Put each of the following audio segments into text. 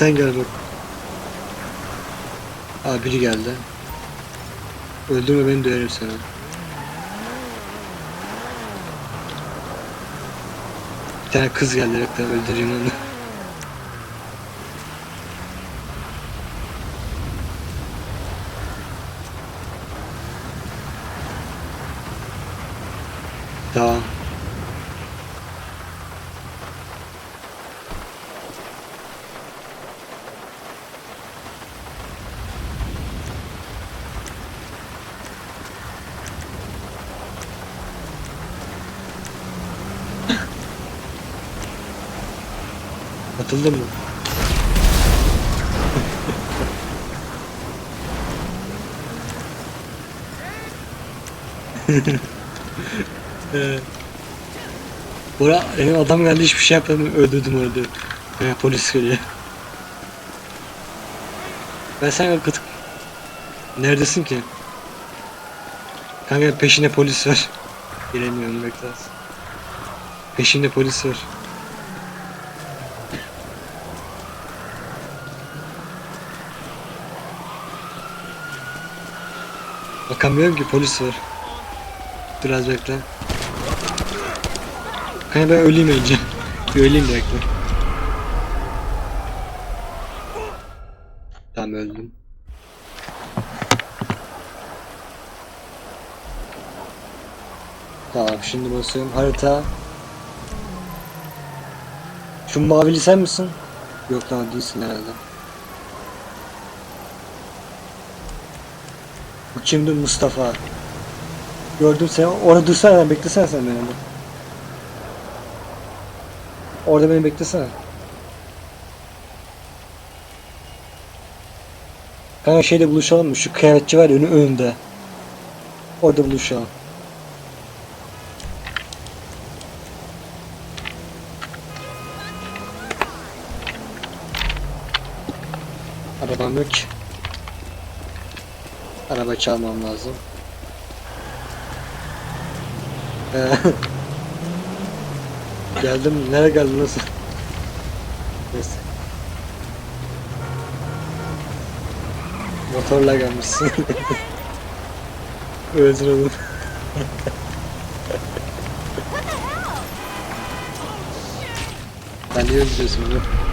Sen gel bak. Aa biri geldi. Öldürme beni döverim sana. Bir tane kız geldi reklam öldüreyim onu. Tamam. Atıldın mı? Bora benim adam geldi hiçbir şey yapmadım öldürdüm orada. Ee, polis geliyor. Ben sen kıtık. Neredesin ki? Kanka peşinde polis var. Gelemiyorum bekle. Peşinde polis var. Bakamıyorum ki polis var. Biraz bekle. Kanka ben öleyim önce. Bir öleyim de bekle. Tamam öldüm. Tamam şimdi basıyorum. Harita. Şu mavili sen misin? Yok tamam değilsin herhalde. Bu kimdi Mustafa? Gördüm seni. Orada dursana beklesene sen beni. Orada beni beklesene. Kanka şeyde buluşalım mı? Şu kıyafetçi var önü önünde. Orada buluşalım. Arabam yok ki. Araba çalmam lazım. Ee, geldim. Nereye geldin nasıl? Neyse. Motorla gelmişsin. Özür dilerim. Ben niye öldürüyorsun bunu?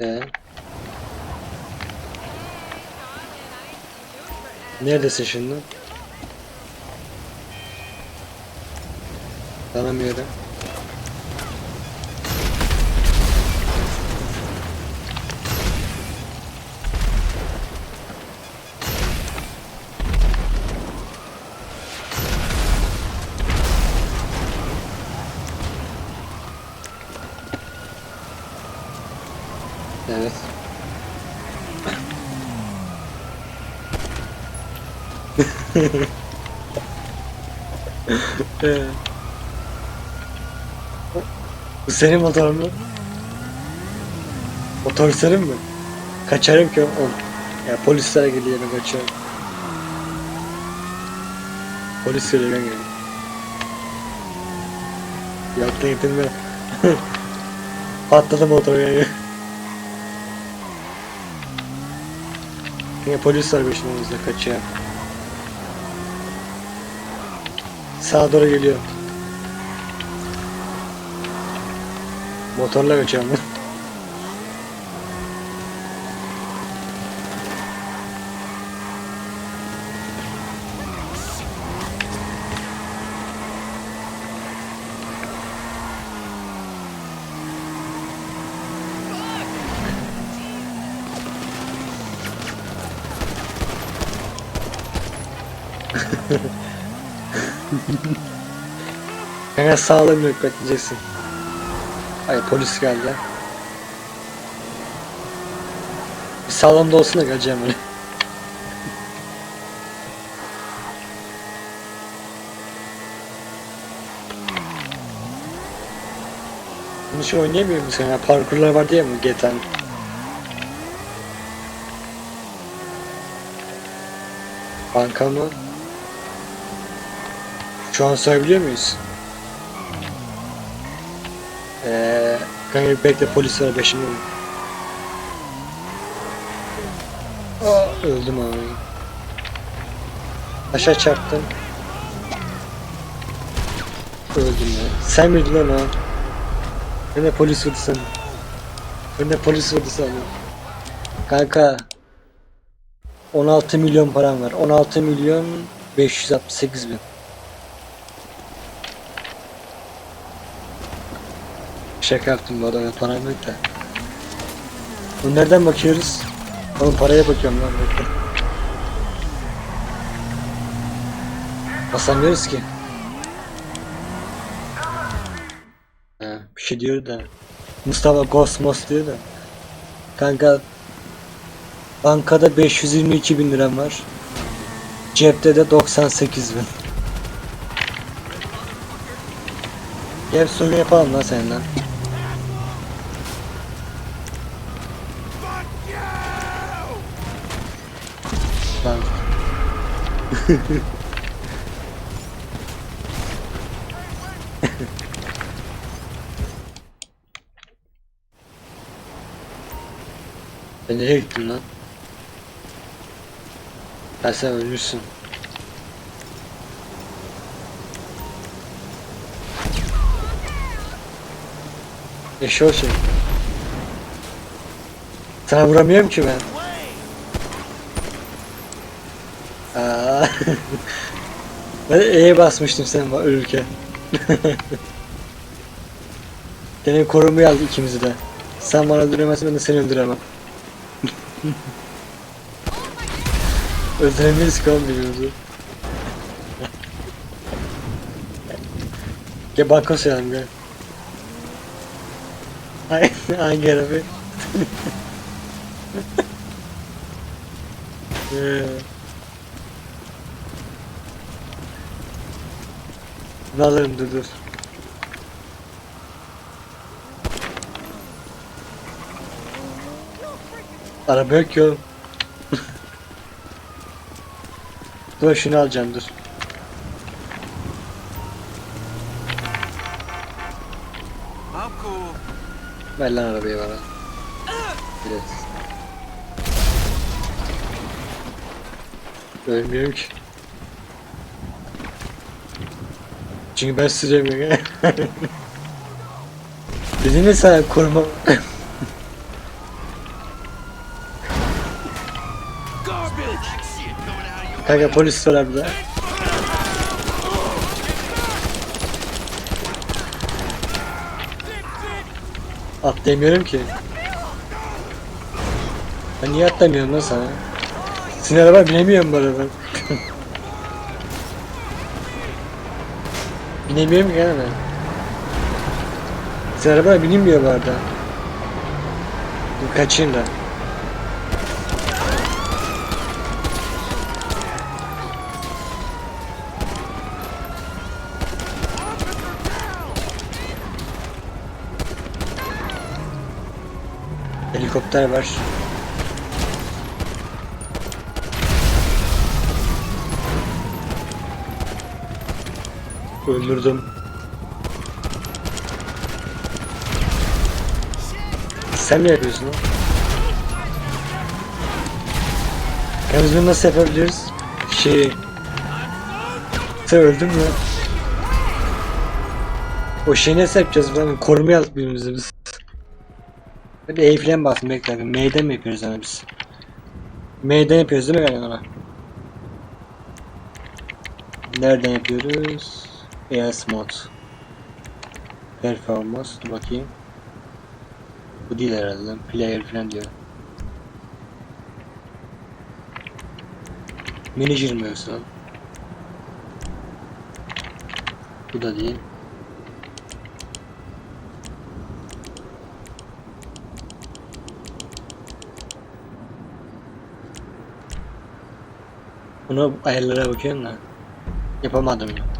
Ee? Neredesin şimdi? Tanımıyorum. Evet. Bu senin motorun mu? Motor senin mi? Kaçarım ki o. Ya polisler geliyor ben kaçıyorum. Polis geliyor ben geliyorum. Da gittim ben. Patladı motor yani. Yine polis var peşimizde kaçıyor. Sağa doğru geliyor. Motorla kaçıyor. Kanka sağlam yok bekleyeceksin. Ay polis geldi. Bir sağlam da olsun da geleceğim öyle. Bunu şey oynayamıyor musun ya? Parkurlar vardı ya bu GTA'nın. Banka mı? Şu an sayabiliyor muyuz? Kanka bekle polis var peşimde. Aa, öldüm abi. Aşağı çarptım. Öldüm ya. Sen miydin lan? Ben de polis vurdu sana. De polis vurdu sana. Kanka 16 milyon param var. 16 milyon 568 bin. Şaka yaptım bu adama param yok da. Bu nereden bakıyoruz? Oğlum paraya bakıyorum lan bekle. Basamıyoruz ki. Ha, bir şey diyor da. Mustafa Gosmos diyor da. Kanka bankada 522 bin liram var. Cepte de 98 bin. Gel soru yapalım lan seninle. Lan. Sen nereye gittin lan? Ben sen ölürsün. O şey. Sana vuramıyorum ki ben. Aa. Ben E'ye basmıştım sen ölürken. Demek korumayı aldı ikimizi de. Sen bana öldüremezsin ben de seni öldüremem. Öldüremeyiz oğlum birbirimizi. Gel banka sayalım gel. Hangi araba? Ee. Ne alırım dur dur. Araba yok ki oğlum. dur şunu alacağım dur. Ver lan arabayı bana. Evet. Ölmüyorum ki. Çünkü ben süremiyorum. Dedim ya sana koruma. Kanka polis var burada. Atlayamıyorum ki. Ben niye atlamıyorum lan sana? Senin araba binemiyorum bu araba. binemiyorum ki yani ben. Senin araba binilmiyor bu arada. Dur kaçayım da. Helikopter var. Öldürdüm. Sen ne yapıyorsun lan? Yalnız bunu nasıl yapabiliriz? Şey... Sen öldün mü? O şeyi nasıl yapacağız falan? Korumaya aldık birbirimizi biz. Hadi E falan basın bekle. M'den mi yapıyoruz yani biz? M'den yapıyoruz değil mi yani ona? Nereden yapıyoruz? ES mod. Performans. Bakayım. Bu değil herhalde. Player falan diyor. Manager mi yoksa? Bu da değil. Bunu ayarlara bakıyorum da yapamadım ya.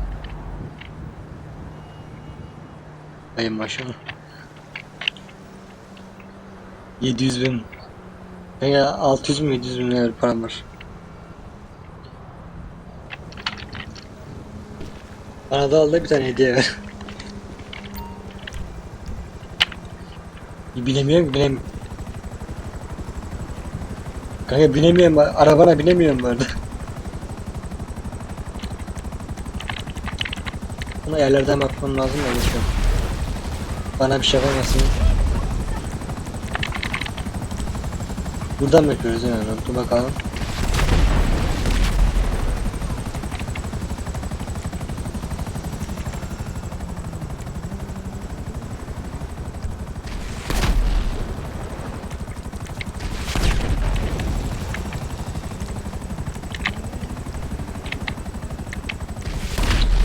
Ayın başı 700 bin veya 600 mü 700 bin lira param var. Bana da al da bir tane hediye ver. Binemiyorum ki binem. Kanka binemiyorum arabana binemiyorum bu arada. Ama yerlerden bakmam lazım ya lütfen. Bana bir şey yapamazsın. Buradan mı yapıyoruz yani? Dur bakalım.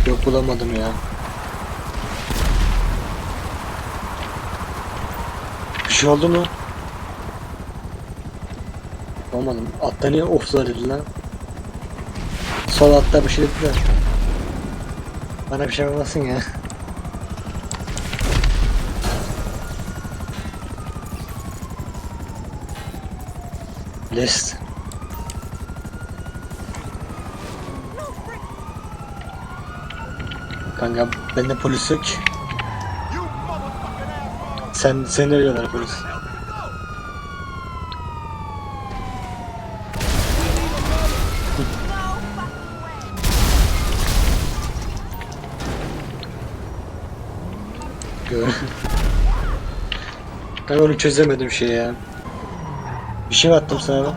Yok bulamadım ya. Şey oldu mu? Mı? Altta niye offlar dedi lan? Sol altta bir şey dediler. Bana bir şey yapamazsın ya. List. Kanka bende polis yok. Sen seni arıyorlar polis. Ben onu çözemedim şey ya. Bir şey mi attım sana ben?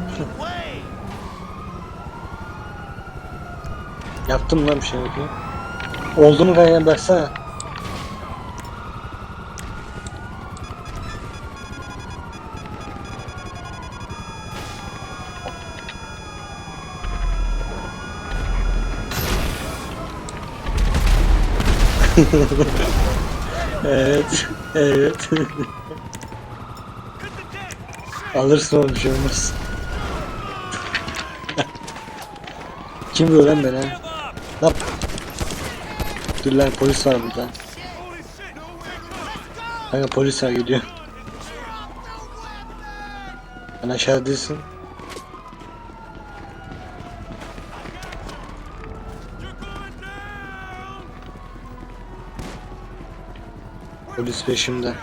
Yaptım lan bir şey bakayım. Oldu mu kanka baksana. Evet, evet. Alırsın oğlum şey olmaz. Kim bu lan beni? Lan. Dur lan polis var burada. Kanka polis var gidiyor. Sen aşağı. Polis peşimde.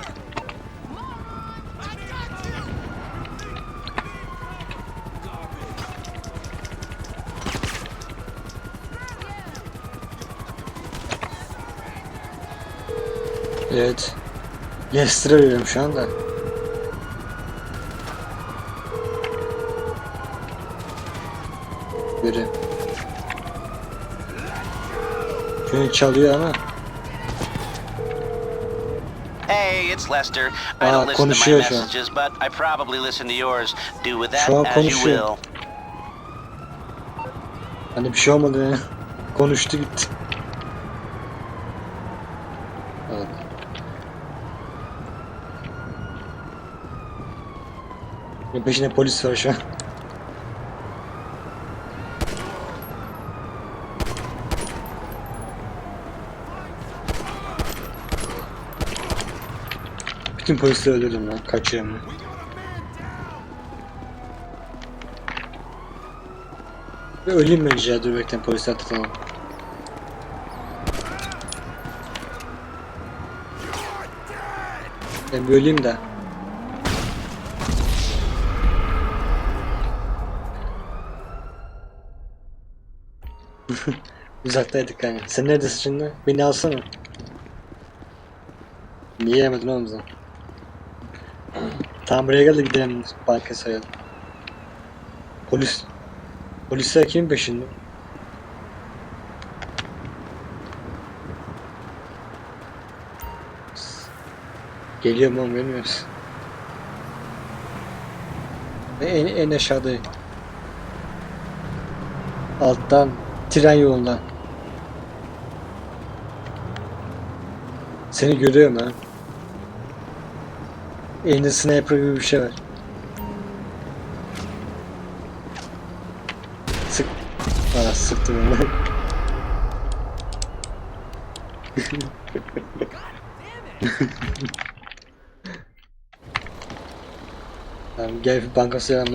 Evet. Leicester'a veriyorum şu anda. Biri. Şunu çalıyor ama. Hey, it's Lester. I don't listen to my messages, but I probably listen to yours. Do with that as you will. Hani bir şey olmadı ya. Konuştu gitti. Evet. Ya Peşinde polis var şu an. Bütün polisleri öldürdüm lan. Kaçıyorum. Ve öleyim bence ya dur bekleyin polisi atlatalım. Ben bir öleyim de. Uzaktaydık kanka. Sen neredesin şimdi? Beni alsana. Niye yemedin oğlum sen? Tamam buraya gel de gidelim banka. Polis. Polisler kimin peşinde? Geliyor mu bilmiyoruz. Ve en, en aşağıda. Alttan tren yolundan. Seni görüyorum ha. Elinde sniper gibi bir şey var. Sık. Aa sıktım onu. Tamam gel bir banka selam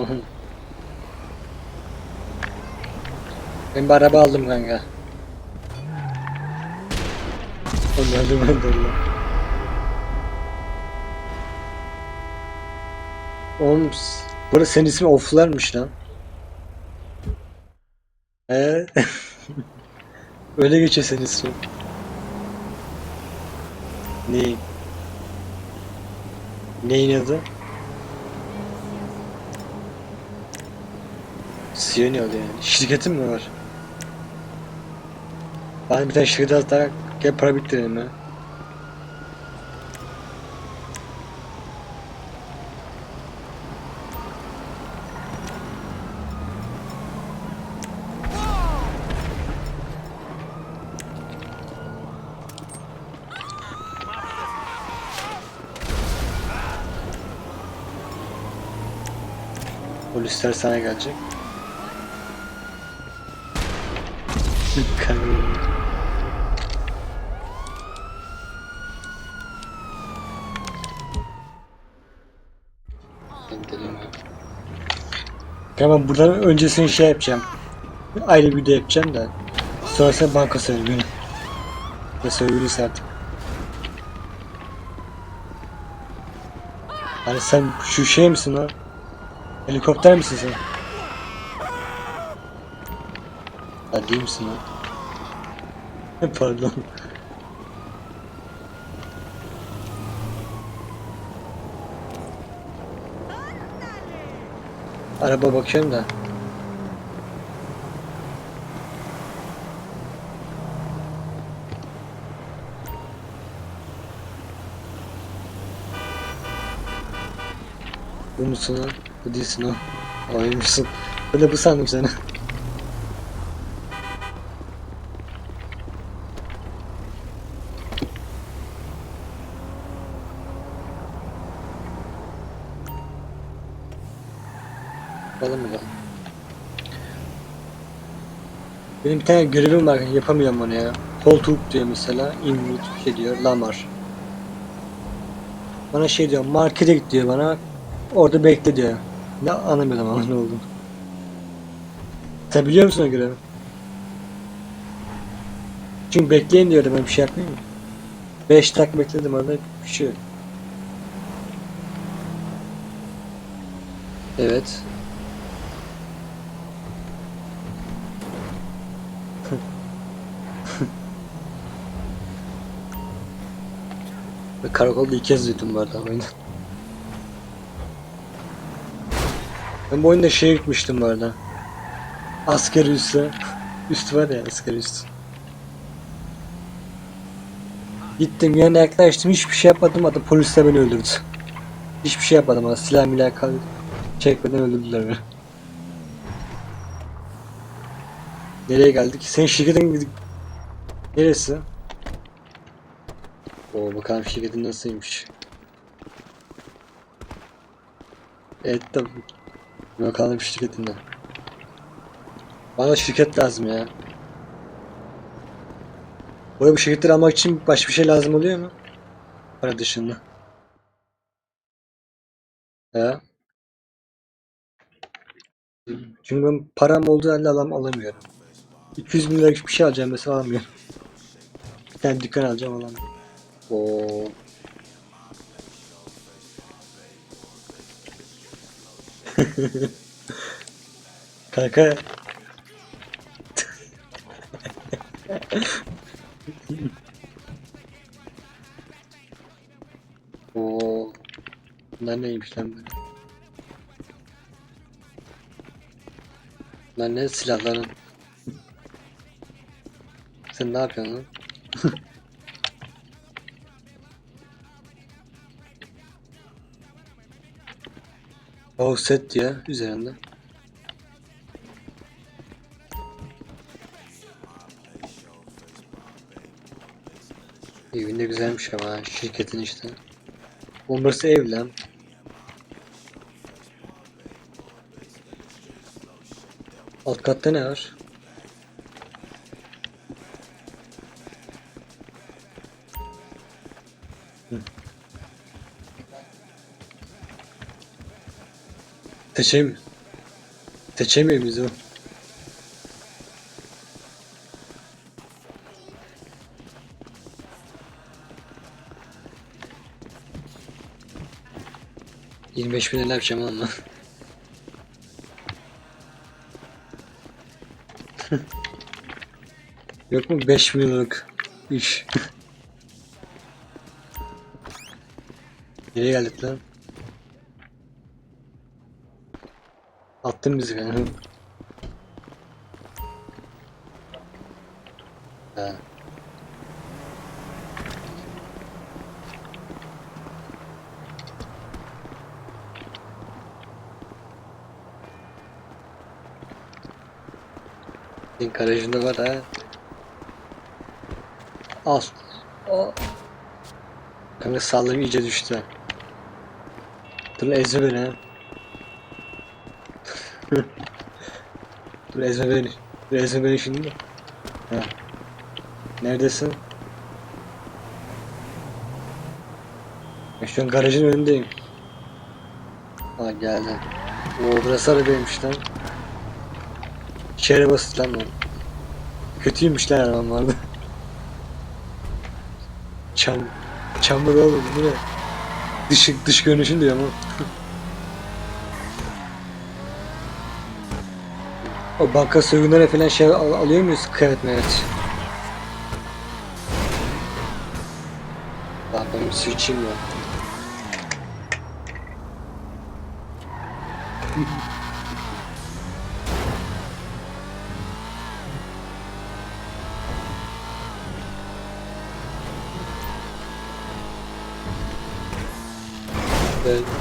Ben bir araba aldım kanka. Onları öldürdüm. Oğlum s- bu arada senin ismin Oflar'mış lan. Ee? Öyle geçiyor senin ismin. Neyin? Neyin adı? Ne oluyor yani? Şirketin mi var? Ben bir tane şirket daha gel para biriktirelim ya. Polisler sana gelecek. Ya. Tamam buradan öncesini şey yapacağım. Ayrı bir video yapacağım da. Sonrasında banka soygunu. Ne soygunu artık. Hani sen şu şey misin o? Helikopter misin sen? Ha değil misin lan? Pardon. Araba bakıyorum da. Bu musun lan? Bu değilsin o. Oymuşsun. Ben de bu sandım seni. Mı lan? Benim bir tane görevim var yapamıyorum onu ya. Koltuk diyor mesela. Invite şey diyor. Lamar. Bana şey diyor. Markete git diyor bana. Orada bekle diyor. Ne anlamıyorum ama ne olduğunu. Sen biliyor musun o görevi? Çünkü bekleyin diyordu ben bir şey yapmayayım mı? 5 dakika bekledim orada bir şey yok. Evet. Ve karakolda iki kez duydum bu arada oyunu. Ben bu oyunda şeye gitmiştim bu arada. Asker üssü. Üst var ya asker üstü. Gittim yanına yaklaştım hiçbir şey yapmadım adam polis de beni öldürdü. Hiçbir şey yapmadım ama silah milah çekmeden öldürdüler beni. Nereye geldik? Senin şirketin gidip neresi? Oo bakalım şirketin nasılmış. Evet tabii. Bakalım şirketinden. Bana şirket lazım ya. Arada bu şirketleri almak için başka bir şey lazım oluyor mu? Para dışında. Ya. Çünkü ben param olduğu halde alam alamıyorum. 200 bin liralık bir şey alacağım mesela alamıyorum. Bir tane dükkan alacağım alamıyorum. Oo. Kanka. Oo. Bunlar neymiş lan böyle? Bunlar ne silahların? Sen ne yapıyorsun? Oh set diye üzerinde. Evinde güzelmiş ama şirketin işte. Burası ev. Alt katta ne var? Seçeyim. Seçemiyor muyuz o? 25 bin lira yapacağım ama. Yok mu 5 milyonluk iş? Nereye geldik lan? Attın bizi yani. Ha. Senin garajında var ha. Al. O. Kanka sağlığım iyice düştü. Dur ezme beni ha. Dur ezme beni. Dur ezme beni şimdi. Ha. Neredesin? Ben şu an garajın önündeyim. Ha geldi. Oo burası arabaymış lan. İçeri basit lan lan. Kötüymüş lan arabam vardı. Çam. Da oğlum bu ne? Dış, dış görünüşün diyor ama. o banka soygunlara falan şey al- alıyor muyuz? Kıyafet evet. Lan ben bir su içeyim ya. Ben